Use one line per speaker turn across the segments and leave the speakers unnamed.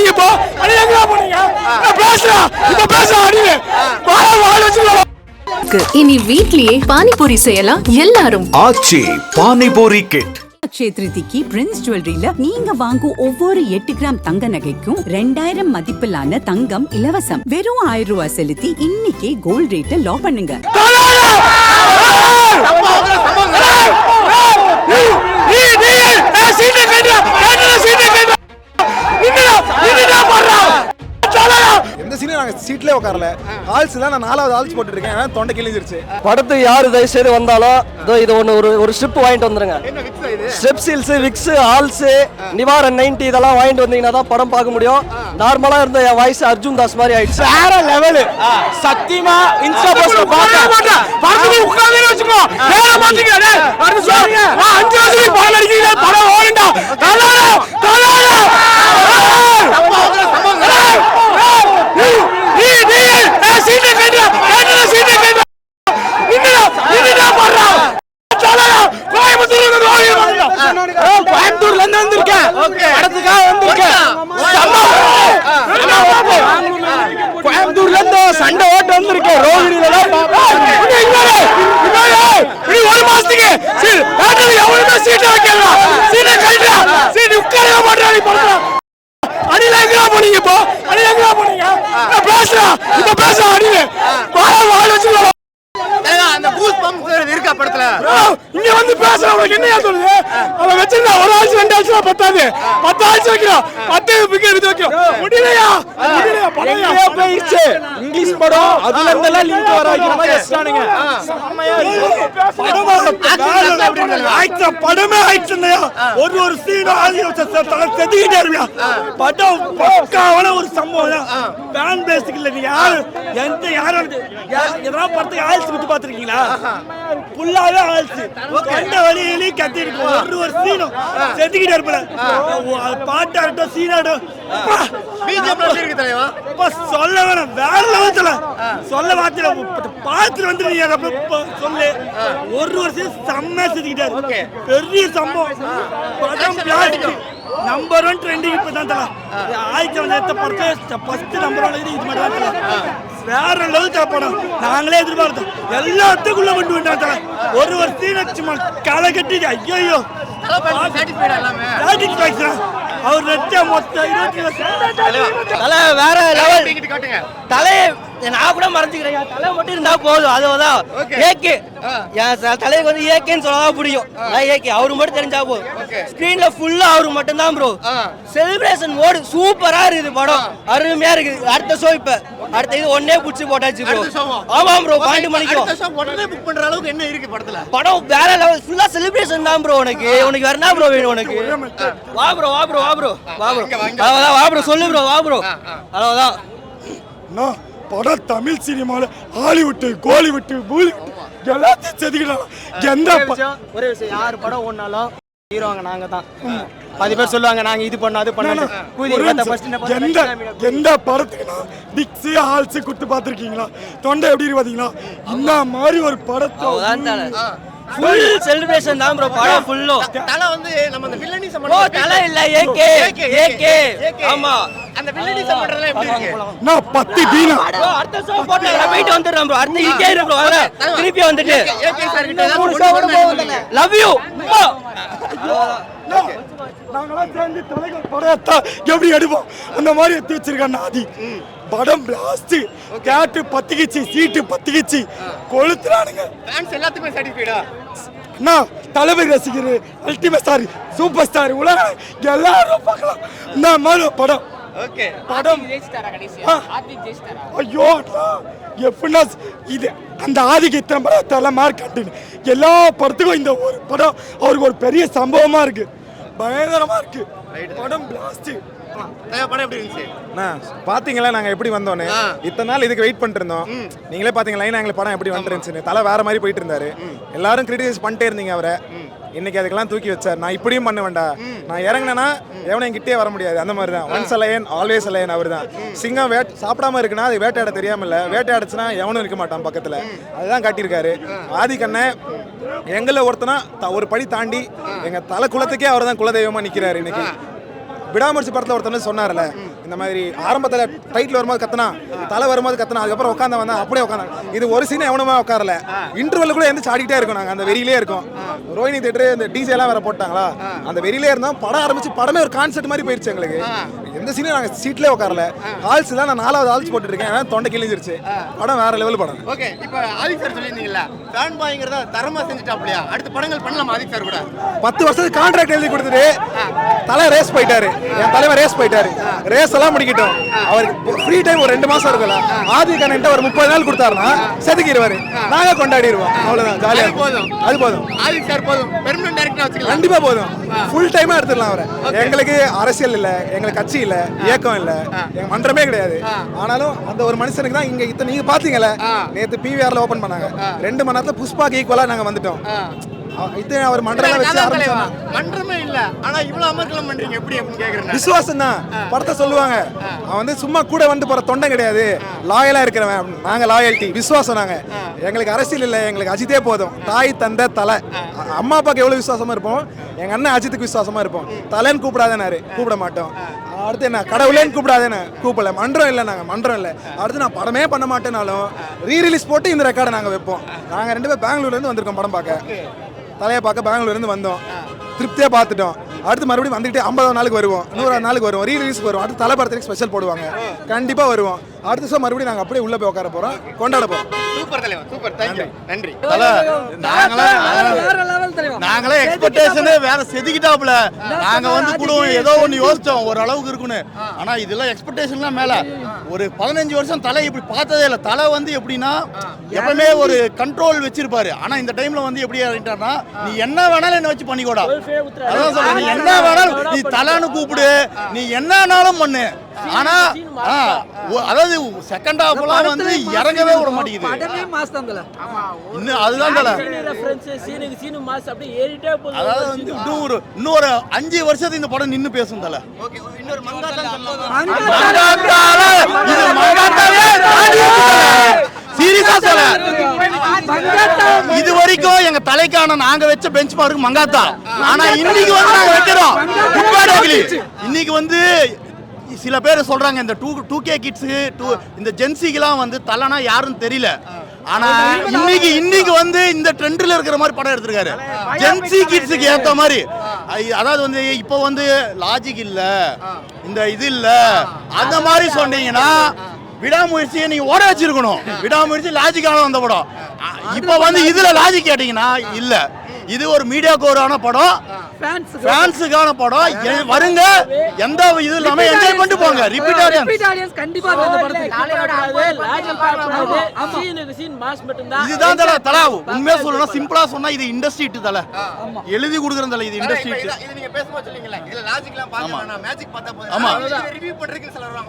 போனீங்க இப்போ அடி எங்க போனீங்க? பேசுறா இப்ப பேசுறா அடி வாழ வாழ வச்சுக்கோ
இனி வீட்லயே பானிபூரி செய்யலாம் எல்லாரும்.
ஆச்சி பானிபூரி கிட்
அக்ஷய திருதிக்கு பிரின்ஸ் ஜுவல்லரியில நீங்க வாங்கும் ஒவ்வொரு எட்டு கிராம் தங்க நகைக்கும் ரெண்டாயிரம் மதிப்பிலான தங்கம் இலவசம். வெறும் ஆயிரம் ரூபாய் செலுத்தி இன்னைக்கே கோல்ட் ரேட்டை லாக் பண்ணுங்க.
நீ நீ சீட்டை கேட்டா கேட்டா சீட்டை கேட்டா นี่นี่
எந்த சீனும் நாங்க சீட்லயே உட்காரல. ஆல்ஸ் தான் நான் நாலாவது ஆல்ஸ் ஏன்னா தொண்டை கிழிஞ்சிருச்சு.
படத்துக்கு யாரு தயவு செய்து வந்தாலும் இதோ இது ஒன்று ஒரு ஒரு ஸ்ட்ரிப் வாங்கிட்டு வந்துருங்க. Strepsils Vicks Halls Nivaran ninety இதெல்லாம் வாங்கிட்டு வந்தீங்கன்னா தான் படம் பார்க்க முடியும். நார்மலா இருந்த என் வாய்ஸ் அர்ஜுன் தாஸ் மாதிரி ஆயிடுச்சு.
வேற லெவல் சத்தியமா இன்ஸ்டா போஸ்ட் பாக்க படத்துல உட்கார்ந்து வச்சுக்கோ. வேற மாட்டீங்க அடுத்து சொல்லுங்க. அஞ்சு வருஷம் படம் நடிக்கிறீங்க படம் ஓடுண்டா. தலாடா தலாடா நீ நீ சீட்டை கேட்டா கேட்டா சீட்டை கேட்டா இன்னடா இன்னடா போறா சலடா கோயம்புத்தூர்ல இருந்து கோயம்புத்தூர்ல இருந்து வந்திருக்கேன் படத்துக்காக வந்திருக்கேன் கோயம்புத்தூர்ல இருந்து சண்டை ஓட்டு வந்திருக்கேன் ரோகிணியில ஒரு மாசத்துக்கு சரி பேட்டரி எவ்வளவு சீட்டை வைக்கலாம் சீட்டை கழிட்டா சீட்டு உட்காரவே மாட்டா நீ படுறா அடியில எங்கடா போனீங்க இப்போ? அடியில எங்கடா போனீங்க? பேசுறா இப்ப பேசுறா அடியில. வாழ வாழ வச்சுக்கோ.
அந்த பூஸ் பம்ப் இருக்கா படத்துல?
இங்க வந்து பேசுற உனக்கு என்னையா சொல்லுது? அவன் வச்சிருந்தா ஒரு ஆச்சு ரெண்டு ஆச்சு பத்தாது. பத்து ஆச்சு வைக்கிறோம் பத்து வைக்கிறோம் முடியலையா? முடியலையா? படம் போயிடுச்சு இங்கிலீஷ் படம் அதுல இருந்தெல்லாம் லிங்க் வர வைக்கிற மாதிரி வச்சிட்டானுங்க ஆயிடுச்சா படமே ஆயிடுச்சுங்கய்யா ஒரு ஒரு சீனும் ஆதி செதுக்கிட்டே இருக்கியா படம் பக்காவான ஒரு சம்பவம் ஃபேன் பேஸுக்கு இல்ல. நீ யாரு? எந்த யாரும் எதனா படத்துக்கு ஆயில்ஸ் விட்டு பாத்திருக்கீங்களா ஃபுல்லாவே ஆயில்ஸ் கண்ட வழியிலையும் கத்தி இருக்கு ஒரு ஒரு சீனும் செதுக்கிட்டே இருப்பல பாட்டாகட்டும் சீனாகட்டும்
தலைவா?
அப்பா, சொல்ல வேணாம். வேற லெவல்ல சொல்ல வார்த்தையில பார்த்துட்டு வந்து நீ சொல்லு. ஒரு வருஷம் செம்ம செதுக்கிட்டாரு பெரிய சம்பவம். படம் பிளாஸ்டிக் நம்பர் ஒன் ட்ரெண்டிங் இப்போ தான் தல. ஆயிரத்தி வந்து படத்தை ஃபர்ஸ்ட் நம்பர் ஒன் இது மட்டும் தான் தல. வேற லெவல் தல படம் நாங்களே எதிர்பார்த்தோம். எல்லாத்துக்குள்ள கொண்டு வந்தாங்க தல. ஒரு சீனை சும்மா களை கட்டி ஐயோ
சாட்டிஸ்ஃபைடா
அவர் நெட்ட மொத்தம் இருபத்தி
தலை வேற லெவல்
டிக்கெட் காட்டுங்க.
தலையை நான் கூட மறைஞ்சுக்கிறேன். என் தலை மட்டும் இருந்தா போதும். அதுதான் ஏகே என் தலைக்கு வந்து ஏகேன்னு சொல்லதான் பிடிக்கும் நான் ஏகே அவரு மட்டும் தெரிஞ்சா போதும். ஸ்கிரீன்ல ஃபுல்லா அவரு மட்டும் தான் ப்ரோ செலிப்ரேஷன் மோடு சூப்பரா இருக்குது படம். அருமையா இருக்குது. அடுத்த ஷோ இப்ப. அடுத்த இது ஒன்னே புடிச்சு போட்டாச்சு ப்ரோ? ஆமா ப்ரோ
அடுத்த show உடனே புக் பண்ற அளவுக்கு என்ன இருக்கு படத்துல?
படம் வேற லெவல் ஃபுல்லா செலிப்ரேஷன் தான் ப்ரோ உனக்கு. உனக்கு வேற என்ன ப்ரோ வேணும் உனக்கு? வா ப்ரோ வா ப்ரோ வா ப்ரோ வா ப்ரோ அவ்வளவுதான் வா ப்ரோ சொல்லு ப்ரோ வா ப்ரோ அவ்வளவுதான்
படம் தமிழ் சினிமால ஹாலிவுட் கோலிவுட் பூலிவுட் எல்லாத்தையும் செதுக்கிடலாம். எந்த
ஒரே விஷயம் யார் படம் ஓடினாலும் ஹீரோங்க நாங்க தான் பாதி பேர் சொல்லுவாங்க நாங்க இது பண்ணோம் அது பண்ணோம்.
எந்த எந்த படத்துக்கு நான் டிக்ஸ் ஹால்ஸ் கொடுத்து பார்த்துருக்கீங்களா? தொண்டை எப்படி இருக்கு பாத்தீங்களா? இந்த மாதிரி ஒரு படத்தை
ஃபுல் செலிப்ரேஷன் தான் ப்ரோ படம் ஃபுல்லும்
தலை வந்து நம்ம அந்த வில்லனி
ஓ
சம்பந்தம்
தலை இல்ல ஏகே ஏகே ஆமா.
அந்த வில்லனி சம்பந்தம் எப்படி இருக்கு?
நான் பத்து பீனா
ப்ரோ அடுத்த ஷோ போட்டு நான் போயிட்டு வந்துடுறேன் ப்ரோ அடுத்த ப்ரோ வர திருப்பி வந்துட்டு.
ஏகே சார் கிட்ட.
லவ் யூ
நாங்களாம் சேர்ந்து தலைவர் படத்தை எப்படி எடுப்போம்? அந்த மாதிரி எடுத்து வச்சிருக்கான் ஆதி படம் பிளாஸ்ட் கேட்டு பத்திக்கிச்சு சீட்டு பத்திக்கிச்சு. கொளுத்துறானுங்க.
ஃபேன்ஸ் எல்லாத்துக்குமே சாட்டிஸ்ஃபைடா
அண்ணா தலைவர் ரசிகர் அல்டிமேட் ஸ்டார் சூப்பர் ஸ்டார் உலக எல்லாரும் பார்க்கலாம். இந்த மாதிரி படம். படம். ஐயோ எப்படின்னா இது அந்த ஆதிக்கு இத்தனை படம் மார்க் கண்டினு எல்லா படத்துக்கும் இந்த ஒரு படம் அவருக்கு ஒரு பெரிய சம்பவமா இருக்கு. பயங்கரமா இருக்கு. படம் பிளாஸ்ட்
தலைவா படம் எப்படி இருந்துச்சு?
பாத்தீங்களா? நாங்க எப்படி வந்தோன்னு. இத்தனை நாள் இதுக்கு வெயிட் பண்ணிட்டு இருந்தோம் நீங்களே பாத்தீங்க லைன் ஆங்கில படம் எப்படி வந்துருந்துச்சுன்னு? தலை வேற மாதிரி போயிட்டு இருந்தாரு. எல்லாரும் கிரிட்டிசைஸ் பண்ணிட்டே இருந்தீங்க அவரை. இன்னைக்கு அதுக்கெல்லாம் தூக்கி வச்சார். நான் இப்படியும் பண்ண வேண்டாம் நான் இறங்கினேன்னா எவனும் என்கிட்டயே வர முடியாது. அந்த மாதிரி தான் ஒன்ஸ் அலையன் ஆல்வேஸ் அலையன் அவர் தான் சிங்கம் வேட் சாப்பிடாம இருக்குன்னா அது வேட்டையாட தெரியாம இல்ல வேட்டையாடுச்சுன்னா எவனும் இருக்க மாட்டான் பக்கத்துல. அதுதான் காட்டியிருக்காரு. ஆதி கண்ணன் எங்களை ஒருத்தனா ஒரு படி தாண்டி எங்க தலை குலத்துக்கே அவர் தான் குலதெய்வமா நிக்கிறாரு இன்னைக்கு. விடாமுயற்சி படத்துல ஒருத்தர் வந்து சொன்னார்ல இந்த மாதிரி ஆரம்பத்துல டைட்டில் வரும்போது கத்துனா தலை வரும்போது கத்துனா அதுக்கப்புறம் உட்காந்து வந்தா அப்படியே உட்காந்து இது ஒரு சீன் எவனுமே உட்காரல. இன்டர்வல் கூட எந்த சாடிக்கிட்டே இருக்கும் நாங்க அந்த வெறியிலே இருக்கோம். ரோஹினி தேட்டர் இந்த டிஜே எல்லாம் வேற போட்டாங்களா? அந்த வெறியிலே இருந்தோம் படம் ஆரம்பிச்சு படமே ஒரு கான்செப்ட் மாதிரி போயிருச்சு எங்களுக்கு. எந்த சீனும் நாங்க சீட்லயே உட்காரல. ஹால்ஸ் தான் நான் நாலாவது ஹால்ஸ் போட்டுட்டு இருக்கேன் ஏன்னா தொண்டை கிழிஞ்சிருச்சு. படம் வேற லெவல் படம்.
ஓகே இப்போ ஆதிக் சார் சொல்லியிருந்தீங்கல்ல ஃபேன் பாய்ங்கிறத தரமா செஞ்சுட்டாப்லையா? அடுத்த படங்கள் பண்ணலாமா ஆதிக் சார் கூட?
பத்து வருஷத்துக்கு கான்ட்ராக்ட் எழுதி கொடுத்துட்டு தலை ரேஸ் போயிட்டாரு. என் தலைவர் ரேஸ் போயிட்டாரு. ரேஸ் எல்லாம் முடிக்கட்டும். அவருக்கு ஃப்ரீ டைம் ஒரு ரெண்டு மாசம் இருக்குல்ல ஆதி கண்ணன்ட்ட ஒரு முப்பது நாள் கொடுத்தாருன்னா செதுக்கிடுவாரு நாங்க கொண்டாடிடுவோம். அவ்வளவுதான் ஜாலியா
போதும்.
அது போதும்.
ஆதிக் சார் போதும். பெர்மனன்ட் டைரக்டர் வச்சுக்கலாம்.
கண்டிப்பா போதும். ஃபுல் டைமா எடுத்துடலாம் அவரை. எங்களுக்கு அரசியல் இல்ல எங்களுக்கு கட்சி இல்ல இயக்கம் இல்ல எங்க மன்றமே கிடையாது. ஆனாலும் அந்த ஒரு மனுஷனுக்கு தான் இங்க இத்தனை நீங்க பாத்தீங்கல்ல நேத்து பிவிஆர்ல ஓபன் பண்ணாங்க. ரெண்டு மணி நேரத்துல புஷ்பாக்கு ஈக்குவலா நாங்க வந்துட்டோம். இத்தனை அவர் மன்றம் வச்சு ஆரம்பிச்சாங்க.
மன்றமே இல்ல. ஆனா இவ்வளவு அமர்க்கலம் பண்றீங்க. எப்படி அப்படின்னு கேக்குறேன்
விசுவாசம் தான். படத்தை சொல்லுவாங்க. அவன் வந்து சும்மா கூட வந்து போற தொண்டை கிடையாது. லாயலா இருக்கிறவன். நாங்க லாயல்ட்டி விசுவாசம் நாங்க. எங்களுக்கு அரசியல் இல்லை. எங்களுக்கு அஜித்தே போதும். தாய் தந்தை தலை. அம்மா அப்பாவுக்கு எவ்வளவு விசுவாசமா இருப்போம்? எங்க அண்ணன் அஜித்துக்கு விசுவாசமா இருப்போம். தலைன்னு கூப்பிடாதேனாரு. கூப்பிட மாட்டோம். அடுத்து என்ன? கடவுளேன்னு கூப்பிடாதேன்னு. கூப்பிடல. மன்றம் இல்லை நாங்க. மன்றம் இல்லை. அடுத்து நான் படமே பண்ண மாட்டேனாலும் ரீ ரிலீஸ் போட்டு இந்த ரெக்கார்டை நாங்க வைப்போம். நாங்க ரெண்டு பேர் பெங்களூர்ல இருந்து வந்திருக்கோம் படம் பார்க்க. தலையை பார்க்க பெங்களூர்லேருந்து வந்தோம். திருப்தியா பார்த்துட்டோம். அடுத்து மறுபடியும் வந்துட்டு ஐம்பதாவது நாளுக்கு வருவோம். நூறாவது நாளுக்கு வருவோம். ரீ ரிலீஸ்க்கு வருவோம். அடுத்து தலை படத்துக்கு ஸ்பெஷல் போடுவாங்க. கண்டிப்பா வருவோம். அடுத்த வருஷம் மறுபடியும் நாங்க அப்படியே உள்ள போய் உட்கார போறோம். கொண்டாட போறோம்.
சூப்பர் தலைவா சூப்பர். தேங்க்யூ நன்றி.
நாங்களே எக்ஸ்பெக்டேஷனே வேற செதுக்கிட்டாப்ல நாங்க வந்து கூட ஏதோ ஒண்ணு யோசிச்சோம். ஒரு அளவுக்கு இருக்குன்னு. ஆனா இதெல்லாம் எக்ஸ்பெக்டேஷன்லாம் மேல. ஒரு பதினஞ்சு வருஷம் தலை இப்படி பார்த்ததே இல்லை. தலை வந்து எப்படின்னா எப்பவுமே ஒரு கண்ட்ரோல் வச்சிருப்பாரு. ஆனா இந்த டைம்ல வந்து எப்படி ஆகிட்டாருன்னா நீ என்ன வேணாலும் என்ன வச்சு பண்ணிக்கோடா. அதான் சொல்றேன். நீ என்ன வேணாலும் நீ தலைன்னு கூப்பிடு. நீ என்னன்னாலும் பண்ணு. ஆனா அதாவது செகண்ட் ஹாஃப்லாம் வந்து இறங்கவே விட மாட்டேங்குது. இன்னும் அதுதான் தலை. அதாவது வந்து இன்னும் ஒரு இன்னும் ஒரு அஞ்சு வருஷத்துக்கு இந்த படம் நின்னு பேசும் தல.
ஓகே இன்னொரு மங்காத்தா சொல்லலாமா
மங்காத்தால இது மங்காத்தாவே சீரியஸா சொல்ல இது வரைக்கும் எங்க தலைக்கான நாங்க வச்ச பெஞ்ச் மார்க் மங்காத்தா. ஆனா இன்னைக்கு வந்து நாங்க வைக்கிறோம். இன்னைக்கு வந்து சில பேர் சொல்றாங்க இந்த two two K kids to இந்த ஜென்சிக்கெல்லாம் வந்து தலைனா யாருன்னு தெரியல. ஆனா இன்னைக்கு இன்னைக்கு வந்து இந்த ட்ரெண்ட்ல இருக்கிற மாதிரி படம் எடுத்திருக்காரு. ஜென்சி கிட்ஸுக்கு ஏத்த மாதிரி. அதாவது வந்து இப்போ வந்து லாஜிக் இல்ல இந்த இது இல்ல அந்த மாதிரி சொன்னீங்கன்னா விடாமுயற்சியை நீங்க ஓட வச்சிருக்கணும். விடாமுயற்சி லாஜிக்கான வந்த படம். இப்போ வந்து இதுல லாஜிக் கேட்டீங்கன்னா இல்ல. இது ஒரு மீடியா கோரான படம். ஃபேன்ஸுக்கான படம் வருங்க. எந்த இது இல்லாம என்ஜாய் பண்ணிட்டு போங்க ரிப்பீட் ஆடியன்ஸ் இதுதான் தல தல. உண்மையா சொல்லணும் சிம்பிளா சொன்னா இது இண்டஸ்ட்ரி தல. எழுதி கொடுக்குறேன் தல இது இண்டஸ்ட்ரி
இப்ப இத- நீங்க பேசும்போது சொன்னீங்கல்ல, இதுல லாஜிக்லாம் பார்க்க வேணாம், மேஜிக் பார்த்தா போதும்.
ஆமா.
review பண்றதுக்கு சிலர் வருவாங்க.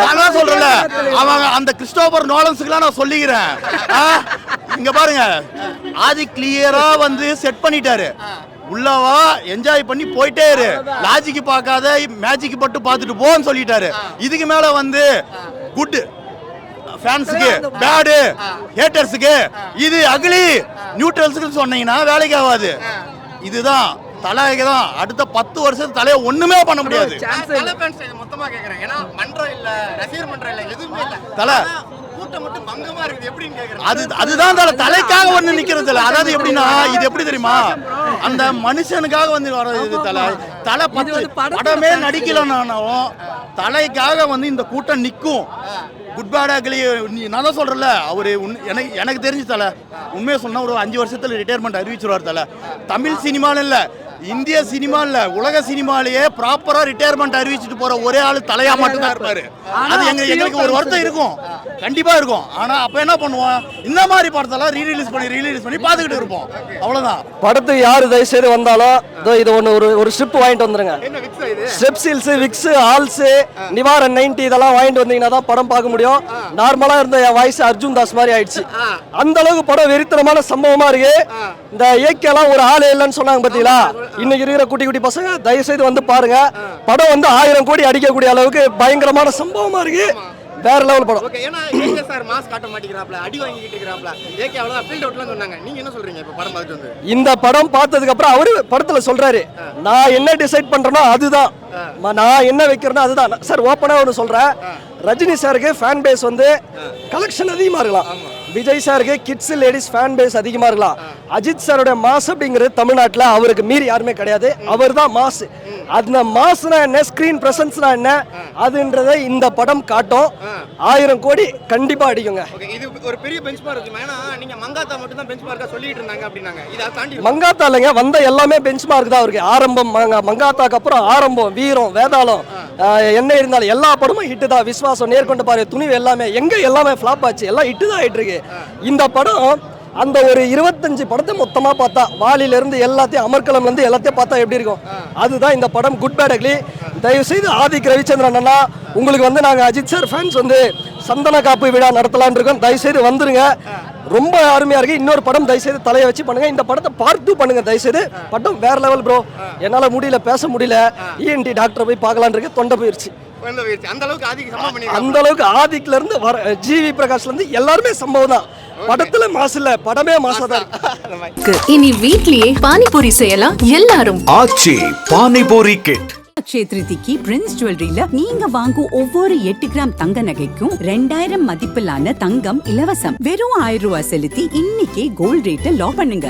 நான் தான் சொல்றேன்ல. அவங்க அந்த கிறிஸ்டோபர் நோலன்ஸுக்குலாம் நான் சொல்லிக்கிறேன். இங்க பாருங்க. ஆதி கிளியரா வந்து செட் பண்ணிட்டாரு. உள்ளவா என்ஜாய் பண்ணி போயிட்டே இரு. லாஜிக் பார்க்காத மேஜிக் பட்டு பார்த்துட்டு போன்னு சொல்லிட்டாரு. இதுக்கு மேல வந்து குட் ஃபேன்ஸுக்கு பேடு ஹேட்டர்ஸுக்கு இது அகிலி நியூட்ரல்ஸுக்கு சொன்னீங்கன்னா வேலைக்கு ஆகாது. இதுதான் தலைக்கு தான். அடுத்த பத்து வருஷத்து தலையை ஒண்ணுமே பண்ண முடியாது.
தல
அது அதுதான் தல தலைக்காக ஒண்ணு நிக்கிறது இல்ல அதாவது எப்படின்னா இது எப்படி தெரியுமா? அந்த மனுஷனுக்காக வந்து வர இது தலை. தலை பத்து. படமே நடிக்கலனாலும் தலைக்காக வந்து இந்த கூட்டம் நிக்கும். குட் பேட் அக்லி நீ நான் தான் சொல்றேன்ல அவரு உன்- எனக்கு எனக்கு தெரிஞ்சு தலை உண்மையை சொன்னா ஒரு அஞ்சு வருஷத்துல ரிட்டையர்மெண்ட் அறிவிச்சிருவார் தலை. தமிழ் சினிமால இல்ல இந்திய சினிமா இல்ல உலக சினிமாலேயே ப்ராப்பரா ரிட்டையர்மெண்ட் அறிவிச்சிட்டு போற ஒரே ஆளு தலையா மட்டும் தான் இருப்பாரு அது எங்க எங்களுக்கு ஒரு வருத்தம் இருக்கும். கண்டிப்பா இருக்கும். ஆனா அப்ப என்ன பண்ணுவோம்? இந்த மாதிரி படத்தெல்லாம் ரீ ரிலீஸ் பண்ணி ரீ ரிலீஸ் பண்ணி பாத்துக்கிட்டு இருப்போம். அவ்வளவுதான்.
படத்துக்கு யாரு தயவு செய்து வந்தாலும் இதோ இது ஒன்று ஒரு ஒரு ஸ்ட்ரிப் வாங்கிட்டு வந்துருங்க.
என்ன விக்ஸா
ஆல்ஸ் நிவாரன் நைன்டி இதெல்லாம் வாங்கிட்டு வந்தீங்கன்னா தான் படம் பார்க்க முடியும். நார்மலா இருந்த என் வாய்ஸ் அர்ஜுன் தாஸ் மாதிரி ஆயிடுச்சு. அந்த அளவுக்கு படம் வெறித்தனமான சம்பவமா இருக்கு. இந்த இயக்கெல்லாம் ஒரு ஆளே இல்லைன்னு சொன்னாங்க பாத்தீங்களா? இன்னைக்கு இருக்கிற குட்டி குட்டி பசங்க தயவு செய்து வந்து பாருங்க. படம் வந்து ஆயிரம் கோடி அடிக்கக்கூடிய அளவுக்கு பயங்கரமான சம்பவமா இருக்கு. வேற லெவல் படம்.
ஓகே ஏன்னா ஏகே சார் மாஸ் காட்ட மாட்டேங்கிறாப்ல அடி வாங்கிட்டு இருக்கிறாப்ல. ஏகே அவ்வளவுதான் ஃபீல்ட் அவுட்லாம் சொன்னாங்க. நீங்க என்ன சொல்றீங்க இப்போ படம் பார்த்துட்டு வந்து?
இந்த படம் பார்த்ததுக்கு அப்புறம் அவரு படத்துல சொல்றாரு நான் என்ன டிசைட் பண்றேனோ அதுதான். நான் என்ன வைக்கிறேனோ அதுதான். சார் ஓப்பனா ஒன்று சொல்றேன். ரஜினி சாருக்கு ஃபேன் பேஸ் வந்து கலெக்ஷன் அதிகமா இருக்கலாம். விஜய் சாருக்கு கிட்ஸ் லேடிஸ் ஃபேன் பேஸ் அதிகமா இருக்கலாம். அஜித் சாரோட மாஸ் அப்படிங்கிறது தமிழ்நாட்டில் அவருக்கு மீறி யாருமே கிடையாது. அவர் தான் மாஸ் அந்த மாஸ்னா என்ன? ஸ்கிரீன் பிரசன்ஸ்னா என்ன? அதுன்றதை இந்த படம் காட்டும். ஆயிரம் கோடி கண்டிப்பா அடிக்குங்க.
இது ஒரு பெரிய பெஞ்ச் மார்க் ஏன்னா நீங்க மங்காத்தா மட்டும் தான் பெஞ்ச் மார்க்கா சொல்லிட்டு இருந்தாங்க அப்படின்னாங்க. இதை தாண்டி
மங்காத்தா இல்லைங்க. வந்த எல்லாமே பெஞ்ச் மார்க் தான் இருக்கு. ஆரம்பம் மங்க- மங்காத்தாக்கு அப்புறம் ஆரம்பம் வீரம் வேதாளம். என்ன இருந்தாலும் எல்லா படமும் ஹிட்டு தான். விஸ்வாசம் நேர்கொண்டு பாரு துணிவு எல்லாமே எங்க எல்லாமே ஃபிளாப் ஆச்சு. எல்லாம் ஹிட்டு தான் ஆயிட்டு இருக்கு. இந்த படம் அந்த ஒரு இருபத்தஞ்சு படத்தை மொத்தமா பார்த்தா வாலில இருந்து எல்லாத்தையும் அமர்கலம்ல இருந்து எல்லாத்தையும் பார்த்தா எப்படி இருக்கும்? அதுதான் இந்த படம். குட் பேட் அக்லி தயவு செய்து ஆதிக் ரவிச்சந்திரன் அண்ணா உங்களுக்கு வந்து நாங்க அஜித் சார் ஃபேன்ஸ் வந்து சந்தன காப்பு விழா நடத்தலாம்னு இருக்கோம். தயவு செய்து வந்துருங்க ரொம்ப அருமையா இருக்கு. இன்னொரு படம் தயவுசெய்து தலையை வச்சு பண்ணுங்க. இந்த படத்தை பார்ட் டூ பண்ணுங்க. தயவுசெய்து படம் வேற லெவல் ப்ரோ என்னால முடியல பேச முடியல. இஎன்டி டாக்டர் போய் பார்க்கலான்னு இருக்கு. தொண்டை போயிருச்சு.
அந்த அளவுக்கு பண்ணி
அந்த அளவுக்கு ஆதிக்ல இருந்து வர ஜிவி பிரகாஷ்ல இருந்து எல்லாருமே சம்பவம் தான். படத்துல மாசு இல்ல படமே மாசா. தான் இருக்கு.
இனி வீட்லயே பானிபூரி செய்யலாம் எல்லாரும்.
ஆச்சி பானிபூரி கிட்
அக்ஷய திருதிக்கு பிரின்ஸ் ஜுவல்லரியில நீங்க வாங்கும் ஒவ்வொரு எட்டு கிராம் தங்க நகைக்கும் ரெண்டாயிரம் மதிப்பிலான தங்கம் இலவசம். வெறும் ஆயிரம் ரூபாய் செலுத்தி இன்னைக்கே கோல்ட் ரேட்டை லாக் பண்ணுங்க.